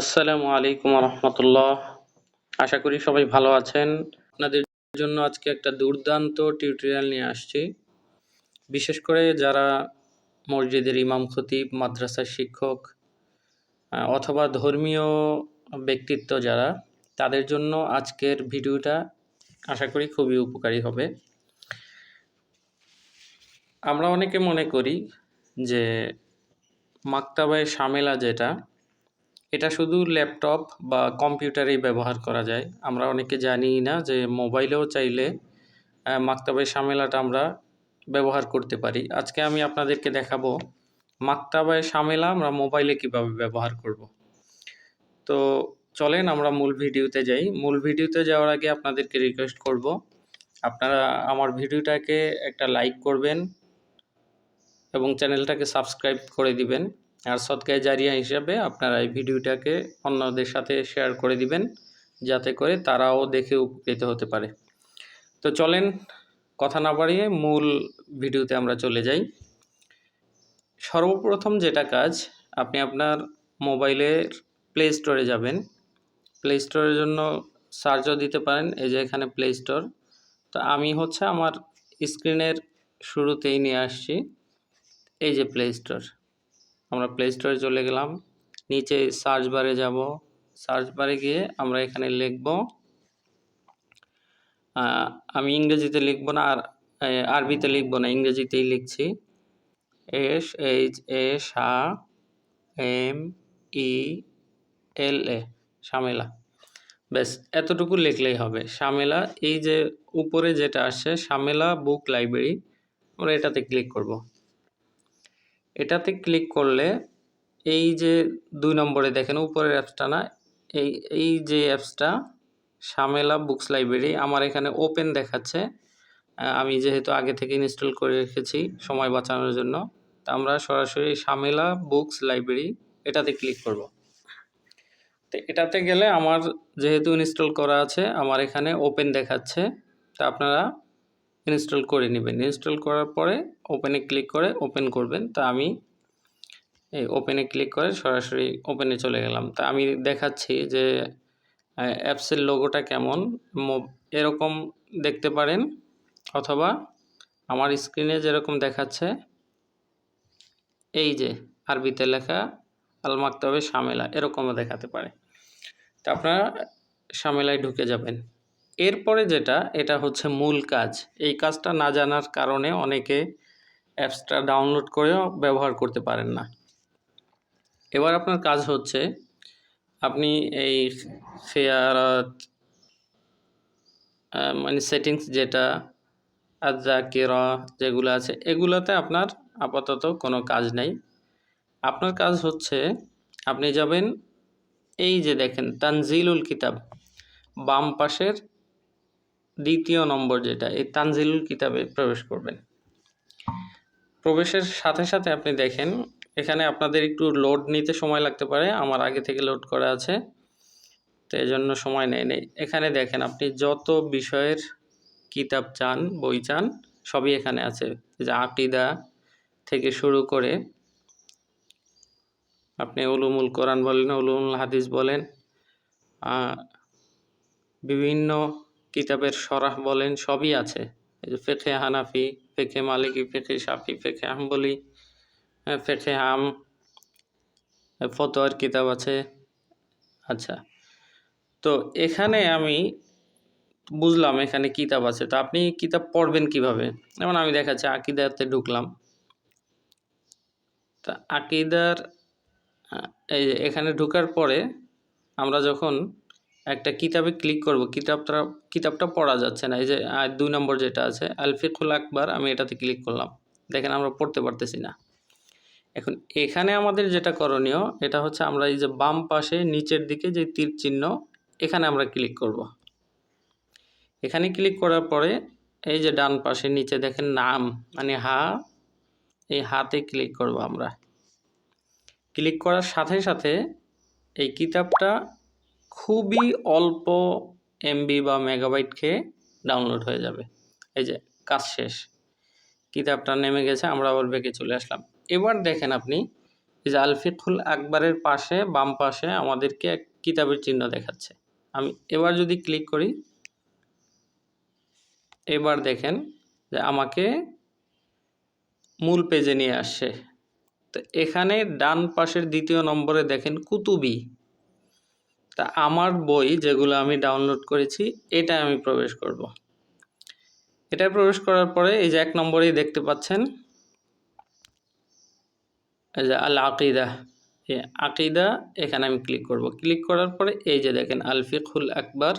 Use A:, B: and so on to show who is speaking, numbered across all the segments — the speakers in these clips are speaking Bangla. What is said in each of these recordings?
A: আসসালামু আলাইকুম রহমতুল্লাহ আশা করি সবাই ভালো আছেন। আপনাদের জন্য আজকে একটা দুর্দান্ত টিউটোরিয়াল নিয়ে আসছি। বিশেষ করে যারা মসজিদের ইমাম, খতিব, মাদ্রাসার শিক্ষক অথবা ধর্মীয় ব্যক্তিত্ব যারা, তাদের জন্য আজকের ভিডিওটা আশা করি খুবই উপকারী হবে। আমরা অনেকে মনে করি যে মাক্তাবায় সামেলা যেটা এটা শুধু ল্যাপটপ বা কম্পিউটারেই ব্যবহার করা যায়। আমরা অনেকে জানি না যে মোবাইলেও চাইলে আহ, মাক্তাবায় সামেলাটা আমরা ব্যবহার করতে পারি। আজকে আমি আপনাদেরকে দেখাবো মাক্তাবায় সামেলা আমরা মোবাইলে কীভাবে ব্যবহার করব। তো চলেন আমরা মূল ভিডিওতে যাই। মূল ভিডিওতে যাওয়ার আগে আপনাদেরকে রিকোয়েস্ট করব আপনারা আমার ভিডিওটাকে একটা লাইক করবেন এবং চ্যানেলটাকে সাবস্ক্রাইব করে দিবেন। আর সৎকায় জারিয়া হিসাবে আপনারা এই ভিডিওটাকে অন্যদের সাথে শেয়ার করে দিবেন, যাতে করে তারাও দেখে উপকৃত হতে পারে। তো চলেন, কথা না বাড়িয়ে মূল ভিডিওতে আমরা চলে যাই। সর্বপ্রথম যেটা কাজ, আপনি আপনার মোবাইলের প্লে স্টোরে যাবেন। প্লে স্টোরের জন্য সার্চও দিতে পারেন, এই যে এখানে প্লে স্টোর তো আমি হচ্ছে আমার স্ক্রিনের শুরুতেই নিয়ে আসছি, এই যে প্লে স্টোর আমরা প্লে স্টোরে চলে গেলাম। নিচে সার্চ বারে যাব। সার্চ বারে গিয়ে আমরা এখানে লিখব আমি ইংরেজিতে লিখব না আর আরবিতে লিখব না, ইংরেজিতেই লিখছি। এস এইচ এ সা এম ই এল এ শামেলা ব্যাস, এতটুকু লিখলেই হবে। শামেলা এই যে উপরে যেটা আসছে শামেলা বুক লাইব্রেরি, আমরা এটাতে ক্লিক করব। এটাতে ক্লিক করলে এই যে দুই নম্বরে দেখেন উপরের অ্যাপসটা না, এই এই যে অ্যাপসটা শামেলা বুকস লাইব্রেরি আমার এখানে ওপেন দেখাচ্ছে। আমি যেহেতু আগে থেকে ইনস্টল করে রেখেছি সময় বাঁচানোর জন্য, তা আমরা সরাসরি শামেলা বুকস লাইব্রেরি এটাতে ক্লিক করব। তো এটাতে গেলে আমার যেহেতু ইনস্টল করা আছে, আমার এখানে ওপেন দেখাচ্ছে। তা আপনারা ইনস্টল করে নেবেন। ইনস্টল করার পরে ওপেনে ক্লিক করে ওপেন করবেন। তা আমি এই ওপেনে ক্লিক করে সরাসরি ওপেনে চলে গেলাম। তা আমি দেখাচ্ছি যে অ্যাপসের লোগোটা কেমন। এরকম দেখতে পারেন অথবা আমার স্ক্রিনে যেরকম দেখাচ্ছে, এই যে আরবিতে লেখা আল মাকতাবে সামেলা এরকমও দেখাতে পারে। তা আপনারা সামেলায় ঢুকে যাবেন। এরপরে যেটা এটা হচ্ছে মূল কাজ। এই কাজটা না জানার কারণে অনেকে অ্যাপসটা ডাউনলোড করেও ব্যবহার করতে পারেন না। এবার আপনার কাজ হচ্ছে আপনি এই আহ, মানে সেটিংস যেটা আজাকিরা যেগুলো আছে এগুলোতে আপনার আপাতত কোনো কাজ নেই। আপনার কাজ হচ্ছে আপনি যাবেন এই যে দেখেন তানজিলুল কিতাব বাম পাশের দ্বিতীয় নম্বর যেটা, এই তানজিলুল কিতাবে প্রবেশ করবেন। প্রবেশের সাথে সাথে আপনি দেখেন, এখানে আপনাদের একটু লোড নিতে সময় লাগতে পারে, আমার আগে থেকে লোড করা আছে, তো এই জন্য সময় নেয় নেই। এখানে দেখেন, আপনি যত বিষয়ের কিতাব চান, বই চান, সবই এখানে আছে। যে আকিদা থেকে শুরু করে, আপনি উলুমুল কোরআন বলেন, উলুমুল হাদিস বলেন বিভিন্ন কিতাবের সরাহ বলেন সবই আছে। ফেখে হানাফি ফেখে মালিকি ফেখে সাফি ফেখে হাম্বলি হ্যাঁ, ফেখে হাম ফতোয়ার কিতাব আছে। আচ্ছা তো এখানে আমি বুঝলাম এখানে কিতাব আছে। তো আপনি কিতাব পড়বেন কীভাবে? যেমন আমি দেখাচ্ছি আকিদাতে ঢুকলাম। তা আকিদার এই এখানে ঢুকার পরে আমরা যখন একটা কিতাবে ক্লিক করব। কিতাবটা কিতাবটা পড়া যাচ্ছে না। এই যে দুই নম্বর যেটা আছে আলফিকুল আকবার, আমি এটাতে ক্লিক করলাম। দেখেন আমরা পড়তে পারতেছি না। এখন এখানে আমাদের যেটা করণীয়, এটা হচ্ছে আমরা এই যে বাম পাশে নিচের দিকে যে তীর চিহ্ন, এখানে আমরা ক্লিক করব। এখানে ক্লিক করার পরে, এই যে ডান পাশে নিচে দেখেন নাম মানে হা, এই হাতে ক্লিক করব আমরা। ক্লিক করার সাথে সাথে এই কিতাবটা খুবই অল্প এমবি বা মেগাবাইট খেয়ে ডাউনলোড হয়ে যাবে। এই যে, কাজ শেষ। কিতাবটা নেমে গেছে, আমরা আবার বেঁকে চলে আসলাম। এবার দেখেন আপনি, এই যে আলফিকুল আকবরের পাশে, বাম পাশে আমাদেরকে এক কিতাবের চিহ্ন দেখাচ্ছে। আমি এবার যদি ক্লিক করি, এবার দেখেন যে আমাকে মূল পেজে নিয়ে আসছে। তো এখানে ডান পাশের দ্বিতীয় নম্বরে দেখেন কুতুবি। তা আমার বই যেগুলো আমি ডাউনলোড করেছি এটা আমি প্রবেশ করব। এটা প্রবেশ করার পরে এই যে এক নম্বরেই দেখতে পাচ্ছেন, এই যে আল আকিদা। আকিদা এখানে আমি ক্লিক করব। ক্লিক করার পরে এই যে দেখেন আলফিকুল আকবর,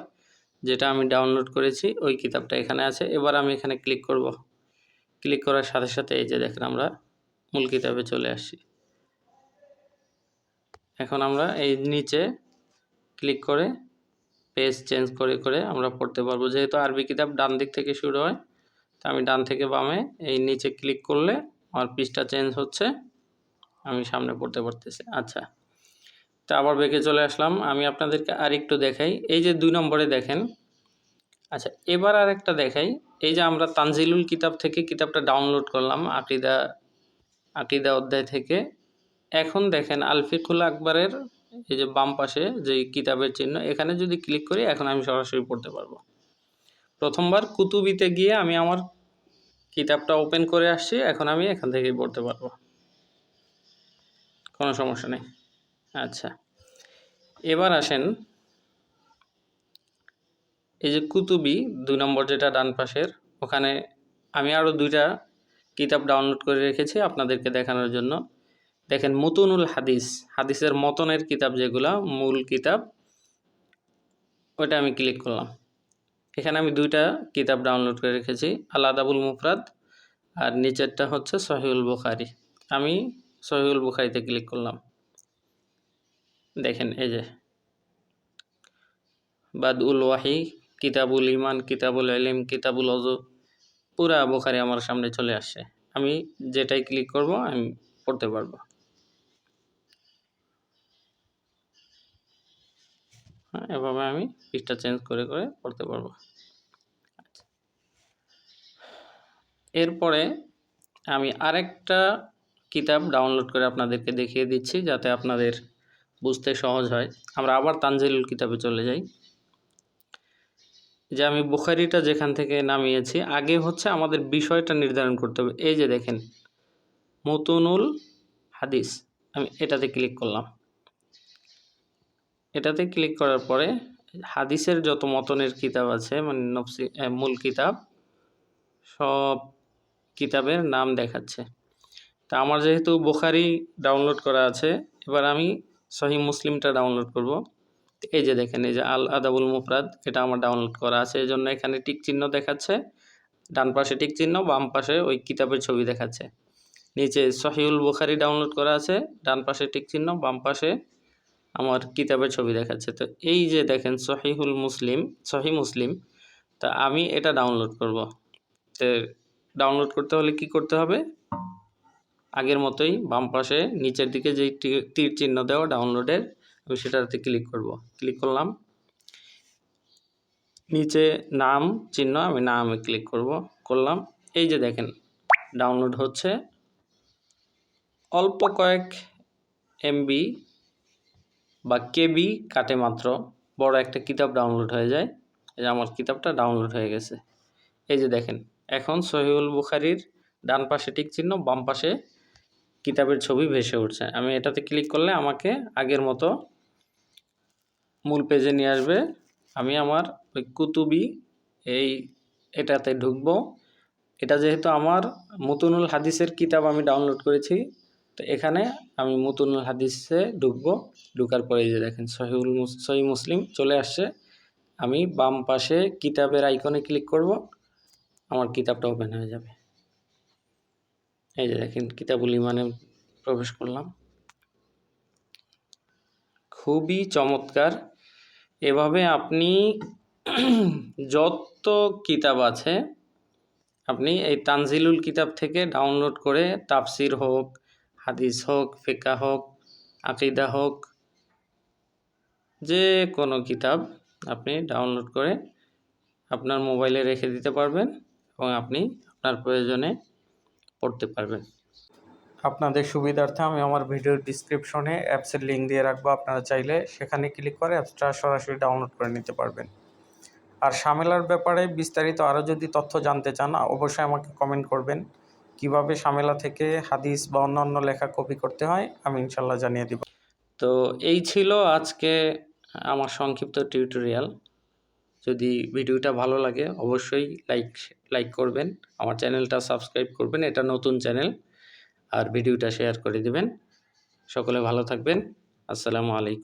A: যেটা আমি ডাউনলোড করেছি, ওই কিতাবটা এখানে আছে। এবার আমি এখানে ক্লিক করব। ক্লিক করার সাথে সাথে এই যে দেখেন, আমরা মূল কিতাবে চলে আসি এখন আমরা এই নিচে ক্লিক করে পেজ চেঞ্জ করে করে আমরা পড়তে পারব। যেহেতু আরবি কিতাব ডান দিক থেকে শুরু হয়, তো আমি ডান থেকে বামে এই নিচে ক্লিক করলে আমার পিসটা চেঞ্জ হচ্ছে, আমি সামনে পড়তে পারতেছি। আচ্ছা তো আবার বেঁকে চলে আসলাম। আমি আপনাদেরকে আর একটু দেখাই। এই যে দুই নম্বরে দেখেন আচ্ছা এবার আর একটা দেখাই। এই যে আমরা তানজিলুল কিতাব থেকে কিতাবটা ডাউনলোড করলাম, আকিদা আকিদা অধ্যায় থেকে। এখন দেখেন আলফিকুল আকবরের এই যে বাম পাশে যে কিতাবের চিহ্ন, এখানে যদি ক্লিক করি, এখন আমি সরাসরি পড়তে পারব। প্রথমবার কুতুবিতে গিয়ে আমি আমার কিতাবটা ওপেন করে আসছি, এখন আমি এখান থেকেই পড়তে পারব। কোনো সমস্যা নেই। আচ্ছা। এবার আসেন, এই যে কুতুবি, দুই নম্বর যেটা ডান পাশের, ওখানে আমি আরও দুইটা কিতাব ডাউনলোড করে রেখেছি আপনাদেরকে দেখানোর জন্য। দেখেন, মুতুনুল হাদিস, হাদিসের মতনের কিতাব যেগুলা, মূল কিতাব, ওইটা আমি ক্লিক করলাম। এখানে আমি দুইটা কিতাব ডাউনলোড করে রেখেছি আলাদাবুল মুফরাদ আর নিচেরটা হচ্ছে সহিউল বুখারি। আমি সহিউল বুখারিতে ক্লিক করলাম। দেখেন, এই যে। বাদউল ওয়াহি, কিতাবুল ইমান কিতাবুল এলিম কিতাবুল অজু পুরা বুখারি আমার সামনে চলে আসছে। আমি যেটাই ক্লিক করব, আমি পড়তে পারব। হ্যাঁ এভাবে আমি পিসটা চেঞ্জ করে করে করতে পারব। এরপরে আমি আরেকটা কিতাব ডাউনলোড করে আপনাদেরকে দেখিয়ে দিচ্ছি যাতে আপনাদের বুঝতে সহজ হয়। আমরা আবার তানজিলুল কিতাবে চলে যাই। যে আমি বুখারিটা যেখান থেকে নামিয়েছি, আগে হচ্ছে আমাদের বিষয়টা নির্ধারণ করতে হবে। এই যে দেখেন মতুনুল হাদিস, আমি এটাতে ক্লিক করলাম। এটাতে ক্লিক করার পরে হাদিসের যত মতনের কিতাব আছে মানে নফসি মূল কিতাব, সব কিতাবের নাম দেখাচ্ছে। তা আমার যেহেতু বোখারি ডাউনলোড করা আছে, এবার আমি সহি মুসলিমটা ডাউনলোড করব। এই যে দেখেন, এই যে আল আদাবুল মুফরাদ, এটা আমার ডাউনলোড করা আছে, এই জন্য এখানে টিক চিহ্ন দেখাচ্ছে, ডান পাশে টিক চিহ্ন, বাম পাশে ওই কিতাবের ছবি দেখাচ্ছে। নিচে সহিউল বুখারি ডাউনলোড করা আছে, ডান পাশে টিক চিহ্ন, বাম পাশে আমার কিতাবের ছবি দেখাচ্ছে। তো এই যে দেখেন সহিহুল মুসলিম, সহি মুসলিম, তা আমি এটা ডাউনলোড করব। তো ডাউনলোড করতে হলে কি করতে হবে? আগের মতোই বাম পাশে নিচের দিকে যেই তীর চিহ্ন দেওয়া ডাউনলোডের আমি সেটাতে ক্লিক করব। ক্লিক করলাম। নিচে নাম চিহ্ন আমি নামে ক্লিক করব। করলাম। এই যে দেখেন ডাউনলোড হচ্ছে। অল্প কয়েক এমবি বা কেবি কাটে মাত্র। বড় একটা কিতাব ডাউনলোড হয়ে যায়। এই যে আমার কিতাবটা ডাউনলোড হয়ে গেছে। এই যে দেখেন, এখন সহিউল বুখারির ডান পাশে টিক চিহ্ন, বাম পাশে কিতাবের ছবি ভেসে উঠছে। আমি এটাতে ক্লিক করলে আমাকে আগের মতো মূল পেজে নিয়ে আসবে। আমি আমার ওই কুতুবি এই এটাতে ঢুকবো। এটা যেহেতু আমার মুতুনুল হাদিসের কিতাব আমি ডাউনলোড করেছি তো এখানে আমি মুতুনুল হাদিসে ঢুকবো। ঢুকার পরে যে দেখেন, সহিউল সহি মুসলিম চলে আসছে। আমি বাম পাশে কিতাবের আইকনে ক্লিক করব। আমার কিতাবটা ওপেন হয়ে যাবে। এই যে দেখেন, কিতাবুল ইমানে প্রবেশ করলাম। খুবই চমৎকার। এভাবে আপনি যত কিতাব আছে, আপনি এই তানজিলুল কিতাব থেকে ডাউনলোড করে তাফসির হোক হাদিস হোক, ফেকা হোক, আকিদা হোক যে কোনো কিতাব আপনি ডাউনলোড করে আপনার মোবাইলে রেখে দিতে পারবেন এবং আপনি আপনার প্রয়োজনে পড়তে পারবেন।
B: আপনাদের সুবিধার্থে আমি আমার ভিডিওর ডিসক্রিপশনে অ্যাপসের লিঙ্ক দিয়ে রাখব। আপনারা চাইলে সেখানে ক্লিক করে অ্যাপসটা সরাসরি ডাউনলোড করে নিতে পারবেন। আর সামেলার ব্যাপারে বিস্তারিত আরও যদি তথ্য জানতে চান, অবশ্যই আমাকে কমেন্ট করবেন। কীভাবে সামেলা থেকে হাদিস বা অন্যান্য লেখা কপি করতে হয়, আমি ইনশাল্লাহ জানিয়ে দিব।
A: তো এই ছিল আজকে আমার সংক্ষিপ্ত টিউটোরিয়াল যদি ভিডিওটা ভালো লাগে, অবশ্যই লাইক লাইক করবেন। আমার চ্যানেলটা সাবস্ক্রাইব করবেন, এটা নতুন চ্যানেল। আর ভিডিওটা শেয়ার করে দিবেন। সকলে ভালো থাকবেন। আসসালামু আলাইকুম।